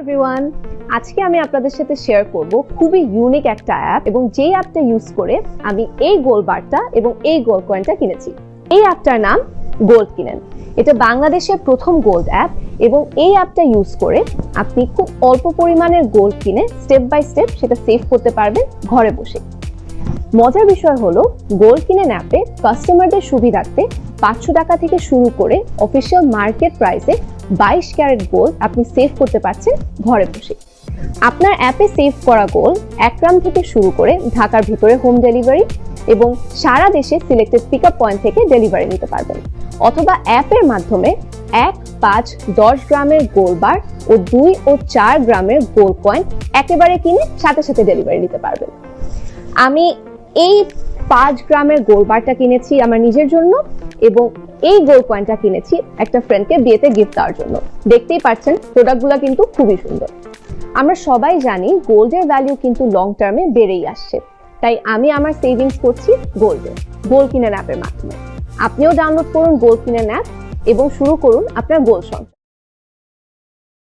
Everyone আজকে আমি আপনাদের সাথে শেয়ার করব খুবই ইউনিক একটা অ্যাপ এবং যেই অ্যাপটা ইউজ করে আমি এই গোল বারটা এবং এই গোল কয়েনটা কিনেছি। এই অ্যাপটার নাম গোল্ড কিনেন। এটা বাংলাদেশের প্রথম গোল্ড অ্যাপ এবং এই অ্যাপটা ইউজ করে আপনি খুব অল্প পরিমাণের গোল্ড কিনে স্টেপ বাই স্টেপ সেটা সেভ করতে পারবেন ঘরে বসে। মজার বিষয় হলো গোল্ড কিনেন অ্যাপে কাস্টমারদের সুবিধার্থে পাঁচশো টাকা থেকে শুরু করে অফিসিয়াল মার্কেট প্রাইসে বাইশ ক্যারেট গোল্ড আপনি সেভ করতে পারছেন ঘরে বসে। আপনার অ্যাপে সেভ করা গোল্ড এক গ্রাম থেকে শুরু করে ঢাকার ভিতরে হোম ডেলিভারি এবং সারা দেশে সিলেক্টেড পিক পয়েন্ট থেকে ডেলিভারি নিতে পারবেন। অথবা অ্যাপের মাধ্যমে এক, পাঁচ, দশ গ্রামের গোল্ড বার ও দুই ও চার গ্রামের গোল কয়েন একেবারে কিনে সাথে সাথে ডেলিভারি নিতে পারবেন। আমি এই পাঁচ গ্রামের গোল বারটা কিনেছি আমার নিজের জন্য এবং এই গোল কয়েনটা কিনেছি একটা ফ্রেন্ডকে বিয়েতে গিফট দেওয়ার জন্য। দেখতেই পাচ্ছেন প্রোডাক্টগুলো কিন্তু খুবই সুন্দর। আমরা সবাই জানি গোল্ডের ভ্যালু কিন্তু লং টার্মে বেড়েই আসছে। তাই আমি আমার সেভিংস করছি গোল্ডে গোল্ড কিনার অ্যাপের মাধ্যমে। আপনিও ডাউনলোড করুন গোল্ড কিনার অ্যাপ এবং শুরু করুন আপনার গোল সঞ্চয়